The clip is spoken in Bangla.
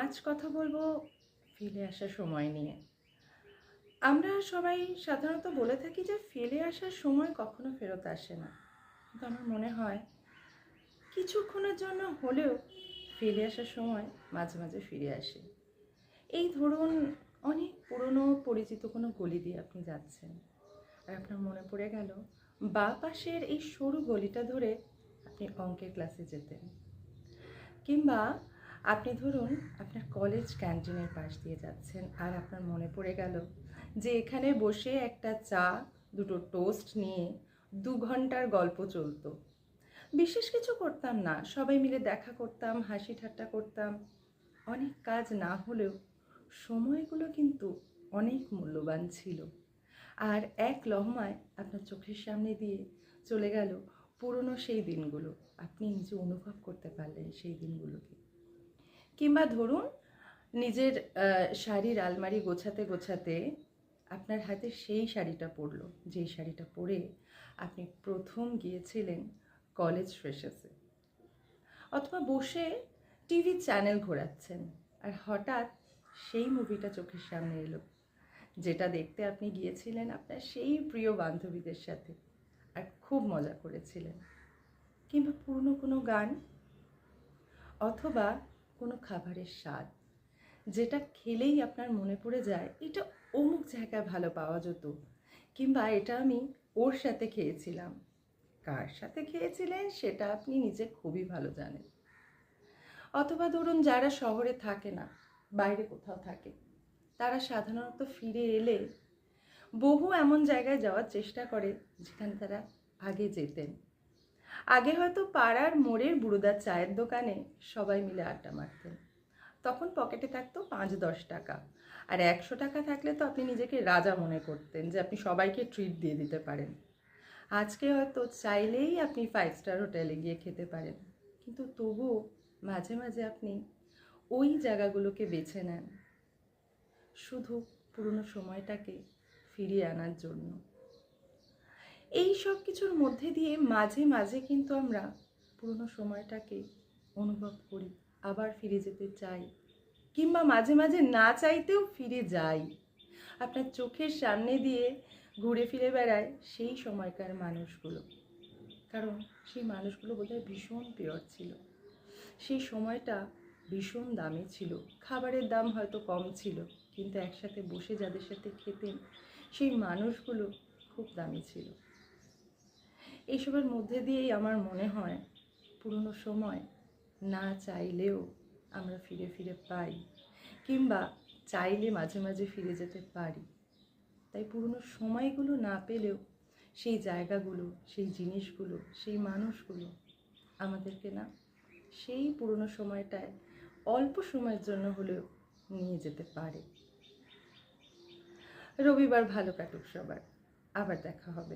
আজ কথা বলব ফিরে আসার সময় নিয়ে। আমরা সবাই সাধারণত বলে থাকি যে ফিরে আসার সময় কখনো ফেরত আসে না। কিন্তু আমার মনে হয়, কিছুক্ষণের জন্য হলেও ফিরে আসার সময় মাঝে মাঝে ফিরে আসে। এই ধরুন, অনেক পুরনো পরিচিত কোনো গলি দিয়ে আপনি যাচ্ছেন। আর আপনার মনে পড়ে গেল, বা পাশের এই সরু গলিটা ধরে আপনি অঙ্কের ক্লাসে যেতেন। কিংবা আপনি ধরুন আপনার কলেজ ক্যান্টিনের পাশ দিয়ে যাচ্ছেন আর আপনার মনে পড়ে গেল যে এখানে বসে একটা চা, দুটো টোস্ট নিয়ে দু ঘণ্টার গল্প চলতো। বিশেষ কিছু করতাম না, সবাই মিলে দেখা করতাম, হাসি ঠাট্টা করতাম। অনেক কাজ না হলেও সময়গুলো কিন্তু অনেক মূল্যবান ছিল। আর এক লহমায় আপনার চোখের সামনে দিয়ে চলে গেল পুরনো সেই দিনগুলো। আপনি নিজে অনুভব করতে পারলেন সেই দিনগুলোকে। কিংবা ধরুন, নিজের শাড়ির আলমারি গোছাতে গোছাতে আপনার হাতে সেই শাড়িটা পরলো, যেই শাড়িটা পরে আপনি প্রথম গিয়েছিলেন কলেজ ফ্রেশাসে অথবা বসে টিভি চ্যানেল ঘোরাচ্ছেন, আর হঠাৎ সেই মুভিটা চোখের সামনে এলো, যেটা দেখতে আপনি গিয়েছিলেন আপনার সেই প্রিয় বান্ধবীদের সাথে, আর খুব মজা করেছিলেন। কিংবা পুরনো কোনো গান? অথবা কোনো খাবারের স্বাদ। যেটা খেলেই আপনার মনে পড়ে যায়, এটা অমুক জায়গায় ভালো পাওয়া যেত, কিংবা এটা আমি ওর সাথে খেয়েছিলাম। কার সাথে খেয়েছিলেন সেটা আপনি নিজে খুবই ভালো জানেন। অথবা ধরুন যারা শহরে থাকে না, বাইরে কোথাও থাকে, তারা সাধারণত ফিরে এলে বহু এমন জায়গায় যাওয়ার চেষ্টা করে, যেখানে তারা আগে যেতেন। আগে হয়তো পাড়ার মোড়ের বুড়োদার চায়ের দোকানে সবাই মিলে আড্ডা মারতেন। তখন পকেটে থাকতো পাঁচ দশ টাকা। আর একশো টাকা থাকলে তো আপনি নিজেকে রাজা মনে করতেন যে আপনি সবাইকে ট্রিট দিয়ে দিতে পারেন। আজকে হয়তো চাইলেই আপনি ফাইভ স্টার হোটেলে গিয়ে খেতে পারেন। কিন্তু তবুও মাঝে মাঝে আপনি ওই জায়গাগুলোকে বেছে নেন। শুধু পুরনো সময়টাকে ফিরিয়ে আনার জন্য। এই সব কিছুর মধ্যে দিয়ে মাঝে মাঝে কিন্তু আমরা পুরনো সময়টাকে অনুভব করি, আবার ফিরে যেতে চাই কিংবা মাঝে মাঝে না চাইতেও ফিরে যাই। আপনার চোখের সামনে দিয়ে ঘুরে ফিরে বেড়ায় সেই সময়কার মানুষগুলো। কারণ সেই মানুষগুলো বোধহয় ভীষণ পিওর ছিল। সেই সময়টা ভীষণ দামি ছিল। খাবারের দাম হয়তো কম ছিল, কিন্তু একসাথে বসে যাদের সাথে খেতেন সেই মানুষগুলো খুব দামি ছিল। এইসবের মধ্যে দিয়েই আমার মনে হয় পুরনো সময় না চাইলেও আমরা ফিরে ফিরে পাই কিংবা চাইলে মাঝে মাঝে ফিরে যেতে পারি। তাই পুরনো সময়গুলো না পেলেও সেই জায়গাগুলো, সেই জিনিসগুলো, সেই মানুষগুলো আমাদেরকে না সেই পুরনো সময়টায় অল্প সময়ের জন্য হলেও নিয়ে যেতে পারে। রবিবার ভালো কাটুক সবার। আবার দেখা হবে।